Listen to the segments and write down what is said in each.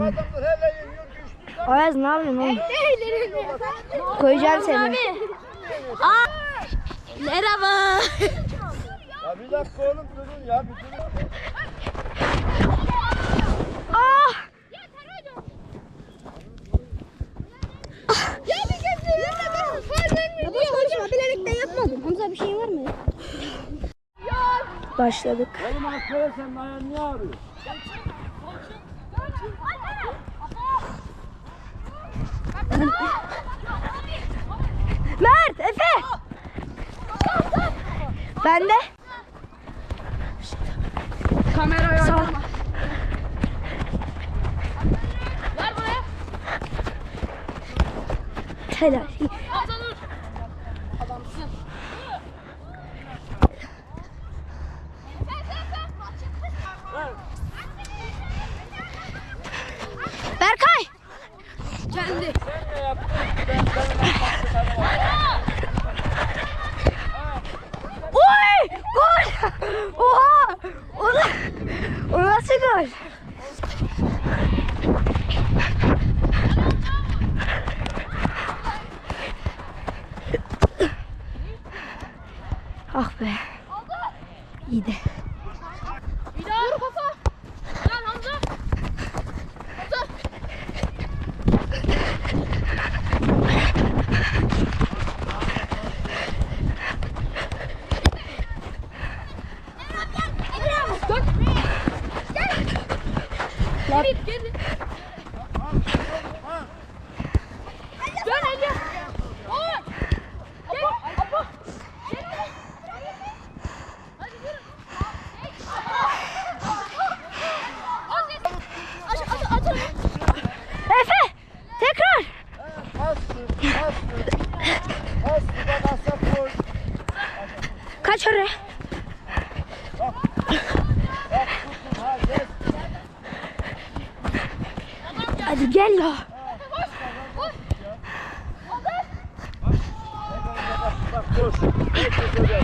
düştü. Ayaz ne yapıyorsun oğlum? Koyacağım seni. Aa, merhaba. Ya bir dakika oğlum durun ya bir durun. Ah! Ya boş konuşma bilerekten yapmadım. Hamza bir şey var mı? Başladık. Oğlum askere sen ayağın niye ağrıyor? Mert, Efe. Ben de. Kamerayı Sağ ol. Helal. Berkay. Kendi. Sen ne yaptın? Ben seninle Oy! Gol! Oha! O, da, o nasıl gol? Ah be. İyi de. Vur kafa. Lan Hamza. Hamza. Gel. Gel. Dön Ece. Oy. Gel. Apa. Gel. Hadi yürü. Aç, aç, aç, aç. Efe! Tekrar! Bastır, bastır. Bastır bak asap koy. Kaç oraya? Bak tutun ha kes. Hadi gel ya. Bak koş. Koş öyle. At,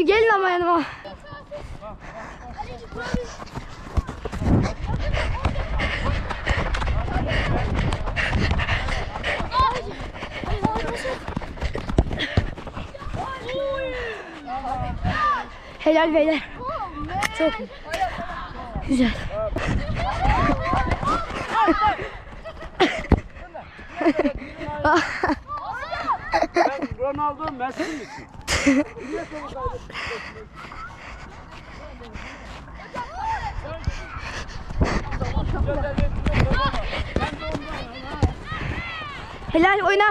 Abi gelin ama yanıma. Helal beyler. Çok. Güzel. Ronaldo Messi misin? Niye seni kaybettin? Helal oyna.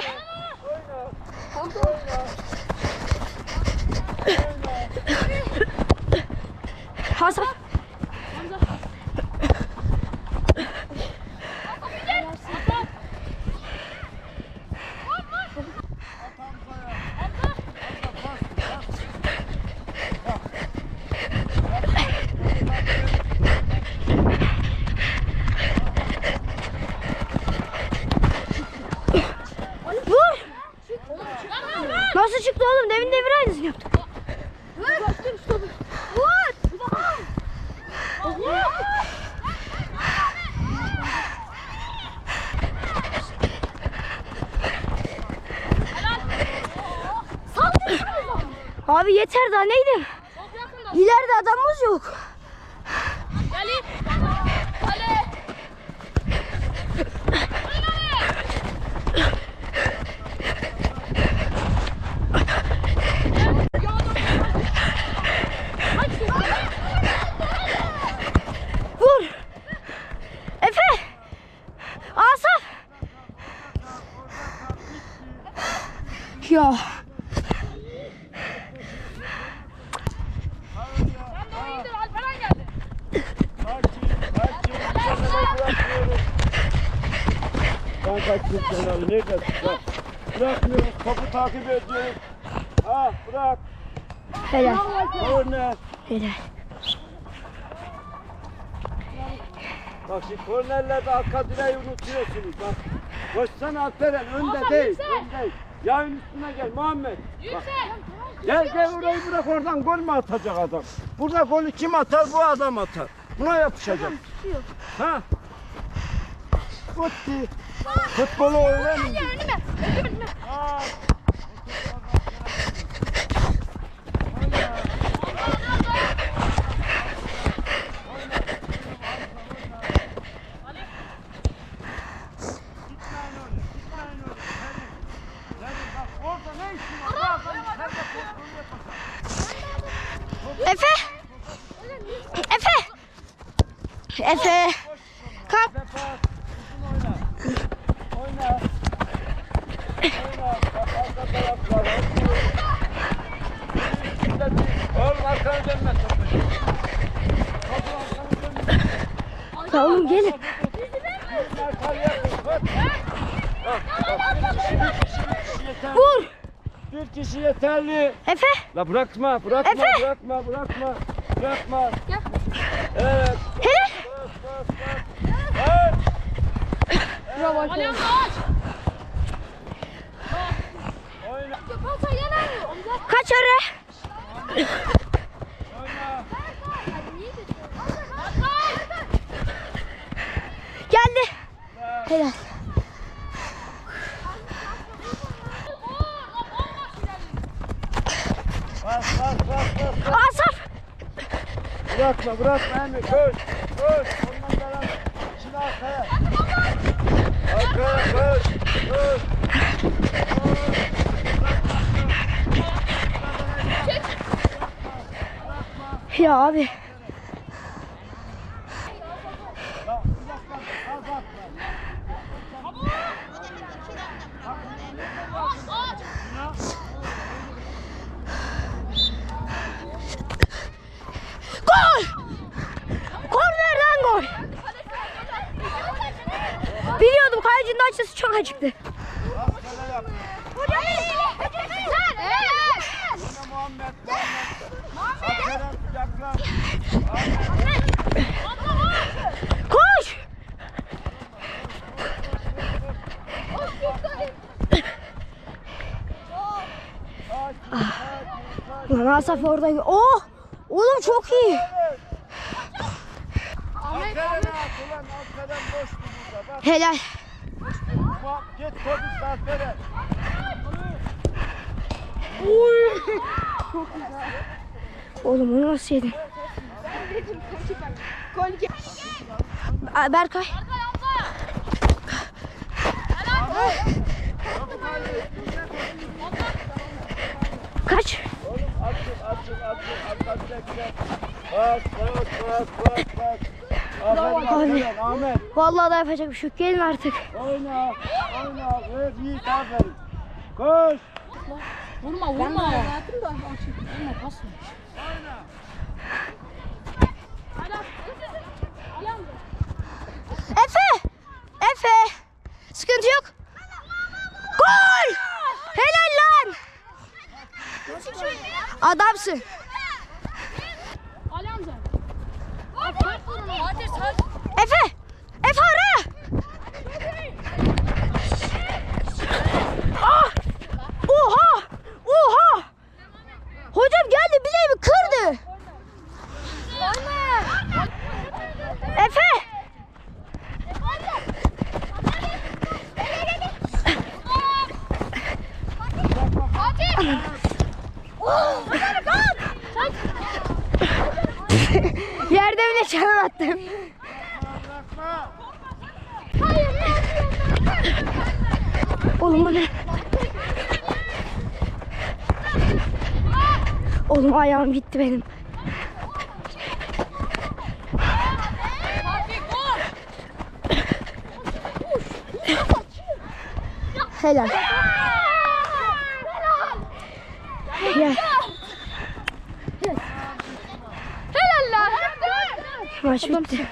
Hasan. Vur. Nasıl çıktı oğlum? Demin devir aynısını yaptık. Vur. Abi yeter daha neydi? İleride adamımız yok. Ali. Ali. Vur. Efe. Asaf. Ya. Kaçtın sen abi? Neredesin? Bak. Bırakmıyoruz. Topu takip ediyoruz. Ha bırak. Helal. Korner. Helal. Bak şimdi kornerlerde arka direği unutuyorsunuz. Bak. Koşsana Alperen. Önde Hakan, değil. yüksel. Önde. Yayın üstüne gel Muhammed. Bak. Yüksel. Gel gel orayı bırak oradan gol mü atacak adam? Burada golü kim atar? Bu adam atar. Buna yapışacak. Ha? Futti. Futbolu öğrenin. Önüme. Önüme. Ha. Orada ne işin var? Bu adamın sen de kontrolü yapacaksın. Efe. Efe. Efe. Kalk. Defa uzun oyna. Oyna. Oyna. Bak arka taraflar. Oğlum arkana dönme topu. Topu arkana dönme. Ya oğlum gelin. Vur. Bir kişi yeterli. Efe. La bırakma, bırakma, Efe! bırakma, bırakma. Bırakma. Gel. Evet. Helal. Bas, bas, bas. Yener. Omzat. Kaç oraya. oyna. Geldi. Helal. Bas, bas, bas, bas. Asaf. Bırakma, bırakma Emre. Koş, koş. Ondan devam. Şimdi arkaya. Ya abi. Gol. Kornerden gol. Biliyordum kalecinin açısı çok acıktı. Kucakla. Koş. Lan Asaf orada. Oh. Oğlum çok iyi. Alperen at ulan Alperen boş mu burada? Bak, Helal. bak git polis Alperen. Oğlum onu nasıl yedin? Berkay. Kaç? Oğlum açıl açıl açıl arka direkler. Bas bas bas bas bas. Ahmet. Vallahi da yapacak bir şey yok. Gelin artık. Oyna oyna. Ver Yiğit aferin. Koş. Vurma vurma. Hayatım da. Vurma pas ver. Oyna. Efe! Efe! Sıkıntı yok. Gol! Helal lan! Adamsın. Alihan sen. Hadi. Hadi sen. Efe! Efe oraya! Ah! Oha! Oha! Hocam geldi bileğimi kırdı. Efe! Yerde bile çalım attım. Oğlum bu ne? Oğlum ayağım gitti benim. Helal. Gel. 쉽대.